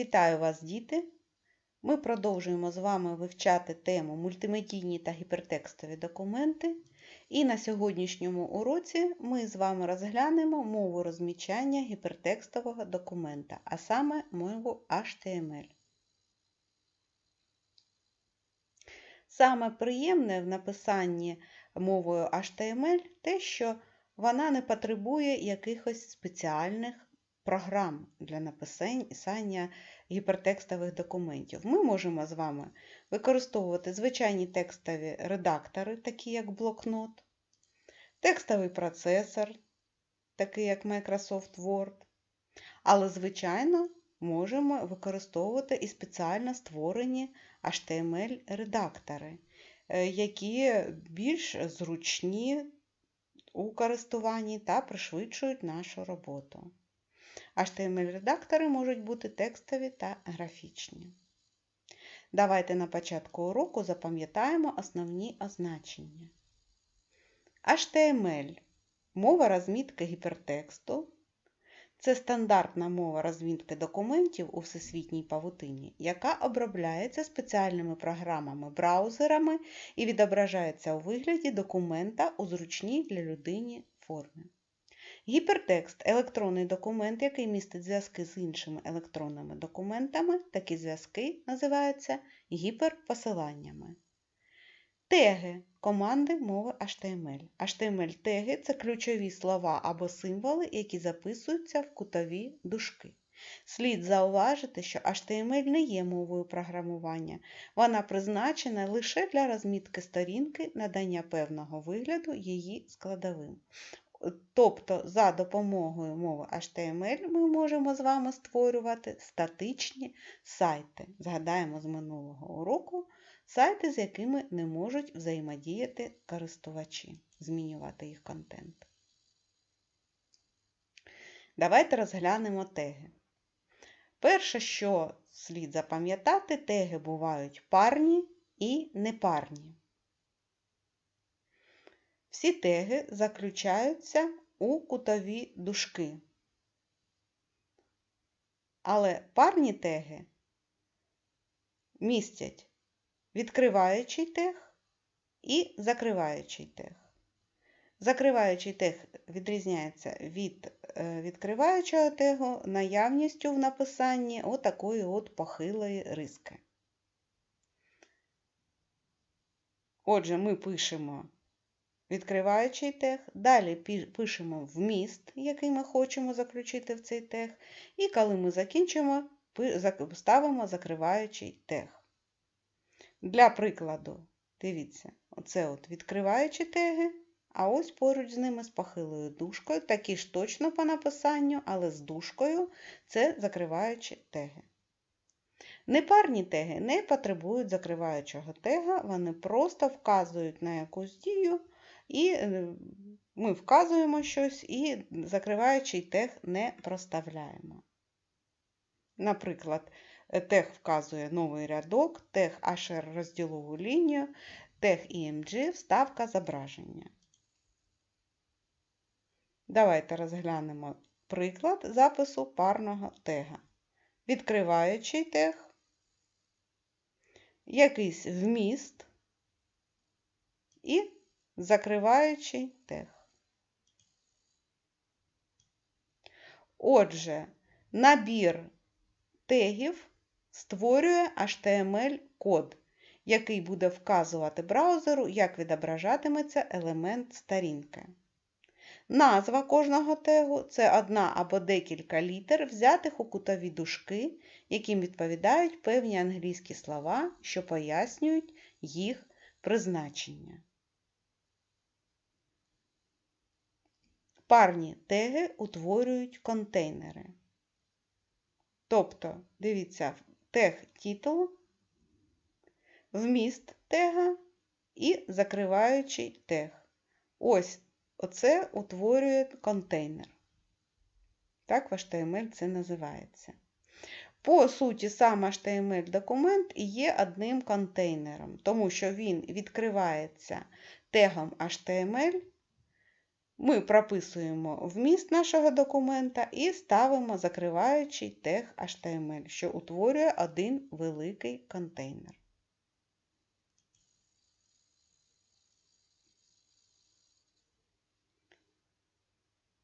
Вітаю вас, діти! Ми продовжуємо з вами вивчати тему мультимедійні та гіпертекстові документи. І на сьогоднішньому уроці ми з вами розглянемо мову розмічання гіпертекстового документа, а саме мову HTML. Саме приємне в написанні мовою HTML те, що вона не потребує якихось спеціальних програм для написання гіпертекстових документів. Ми можемо з вами використовувати звичайні текстові редактори, такі як блокнот, текстовий процесор, такий як Microsoft Word. Але, звичайно, можемо використовувати і спеціально створені HTML-редактори, е, які більш зручні у користуванні та пришвидшують нашу роботу. HTML-редактори можуть бути текстові та графічні. Давайте на початку уроку запам'ятаємо основні означення. HTML мова розмітки гіпертексту. Це стандартна мова розмітки документів у всесвітній павутині, яка обробляється спеціальними програмами-браузерами і відображається у вигляді документа у зручній для людини формі. Гіпертекст електронний документ, який містить зв'язки з іншими електронними документами. Такі зв'язки називаються гіперпосиланнями. Теги команди мови HTML. HTML-теги це ключові слова або символи, які записуються в кутові дужки. Слід зауважити, що HTML не є мовою програмування. Вона призначена лише для розмітки сторінки, надання певного вигляду її складовим. Тобто, за допомогою мови HTML ми можемо з вами створювати статичні сайти. Згадаємо з минулого уроку сайти, з якими не можуть взаємодіяти користувачі, змінювати їх контент. Давайте розглянемо теги. Перше, що слід запам'ятати, теги бувають парні і непарні. Всі теги заключаються у кутові дужки. Але парні теги містять відкриваючий тег і закриваючий тег. Закриваючий тег відрізняється від е, відкриваючого тегу наявністю в написанні отакої от похилої риски. Отже, ми пишемо відкриваючий тег, далі пишемо вміст, який ми хочемо заключити в цей тег, і коли ми закінчимо, ставимо закриваючий тег. Для прикладу, дивіться, оце от відкриваючі теги, а ось поруч з ними з похилою дужкою, такі ж точно по написанню, але з дужкою це закриваючі теги. Непарні теги не потребують закриваючого тега, вони просто вказують на якусь дію, і е, ми вказуємо щось і закриваючий тег не проставляємо. Наприклад, тег вказує новий рядок, тег HR розділову лінію, тег EMG, вставка зображення. Давайте розглянемо приклад запису парного тега. Відкриваючий тег, якийсь вміст і закриваючий тег. Отже, набір тегів створює HTML-код, який буде вказувати браузеру, як відображатиметься елемент сторінки. Назва кожного тегу це одна або декілька літер, взятих у кутові дужки, яким відповідають певні англійські слова, що пояснюють їх призначення. Парні теги утворюють контейнери. Тобто, дивіться, тег титул, вміст тега і закриваючий тег. Ось оце утворює контейнер. Так в HTML це називається. По суті, сам HTML-документ є одним контейнером, тому що він відкривається тегом HTML Ми прописуємо вміст нашого документа і ставимо закриваючий тег HTML, що утворює один великий контейнер.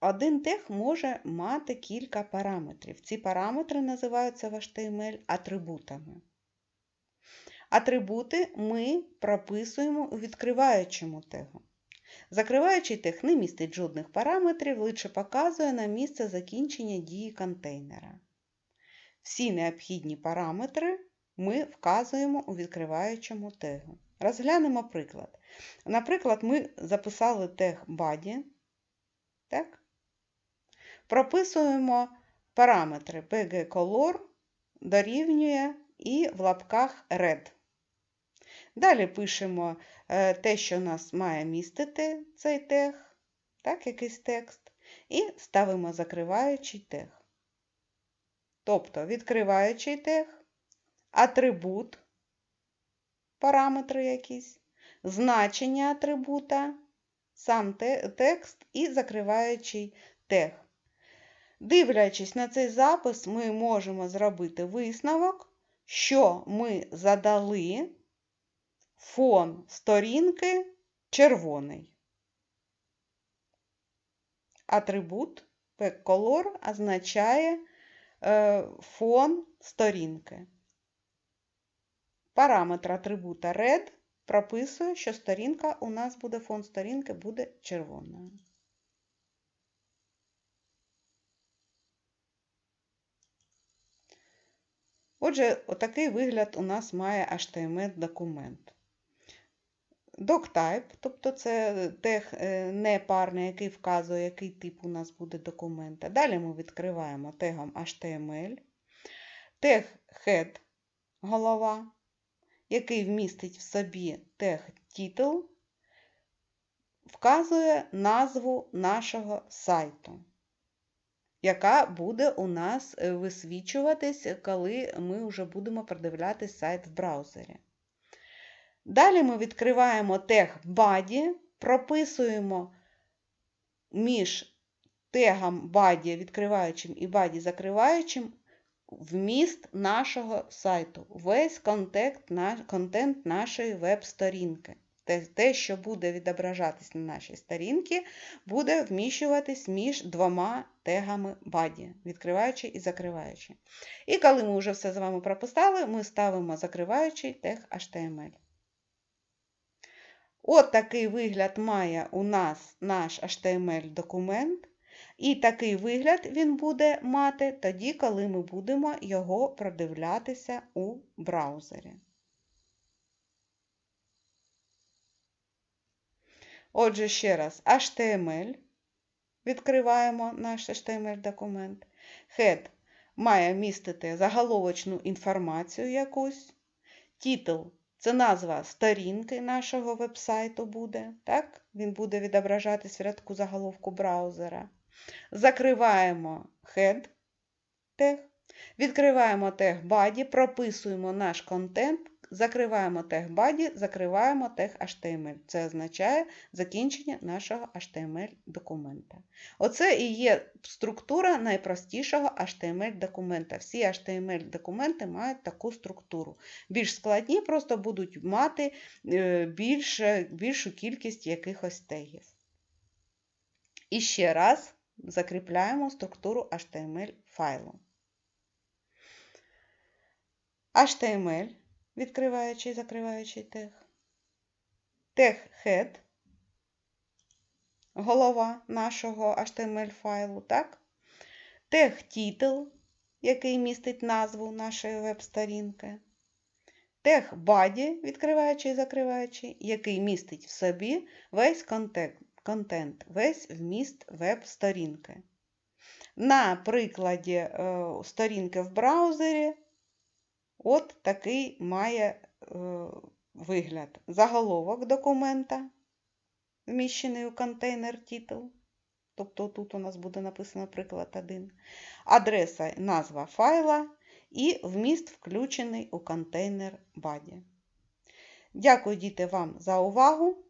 Один тег може мати кілька параметрів. Ці параметри називаються в HTML атрибутами. Атрибути ми прописуємо у відкриваючому тегу. Закриваючий тег не містить жодних параметрів, лише показує на місце закінчення дії контейнера. Всі необхідні параметри ми вказуємо у відкриваючому тегу. Розглянемо приклад. Наприклад, ми записали тег body. Так? Прописуємо параметри pg-color дорівнює і в лапках red. Далі пишемо е, те, що нас має містити цей тег, так, якийсь текст, і ставимо закриваючий тег. Тобто відкриваючий тег, атрибут, параметри якісь, значення атрибута, сам текст і закриваючий тег. Дивлячись на цей запис, ми можемо зробити висновок, що ми задали фон сторінки червоний. Атрибут color означає е, фон сторінки. Параметр атрибута red прописує, що сторінка у нас буде фон сторінки буде червоною. Отже, отакий вигляд у нас має HTML-документ. Doctype, тобто це тег е, непарний, який вказує, який тип у нас буде документа. Далі ми відкриваємо тегом HTML, тег head голова, який вмістить в собі тег title, вказує назву нашого сайту яка буде у нас е, висвічуватись, коли ми вже будемо продивлятись сайт в браузері. Далі ми відкриваємо тег body, прописуємо між тегом body відкриваючим і body закриваючим вміст нашого сайту, весь контент нашої веб-сторінки те, що буде відображатись на нашій сторінці, буде вміщуватись між двома тегами body, відкриваючи і закриваючи. І коли ми вже все з вами прописали, ми ставимо закриваючий тег HTML. От такий вигляд має у нас наш HTML-документ. І такий вигляд він буде мати тоді, коли ми будемо його продивлятися у браузері. Отже, ще раз, HTML. Відкриваємо наш HTML-документ. Head має містити заголовочну інформацію якусь. Титл це назва сторінки нашого вебсайту буде. так? Він буде відображатись в рядку заголовку браузера. Закриваємо head тег. Відкриваємо тег body, прописуємо наш контент Закриваємо тег body, закриваємо тег HTML. Це означає закінчення нашого HTML-документа. Оце і є структура найпростішого HTML-документа. Всі HTML-документи мають таку структуру. Більш складні просто будуть мати е, більш, більшу кількість якихось тегів. І ще раз закріпляємо структуру HTML-файлу. HTML відкриваючий закриваючий тег. Тег head, голова нашого HTML-файлу, так? Тег title, який містить назву нашої веб-сторінки. Тег body, відкриваючий і закриваючий, який містить в собі весь контент, контент весь вміст веб-сторінки. На прикладі е, сторінки в браузері От такий має е, вигляд. Заголовок документа, вміщений у контейнер титул. Тобто тут у нас буде написано приклад 1. Адреса, назва файла і вміст включений у контейнер баді. Дякую, діти, вам за увагу!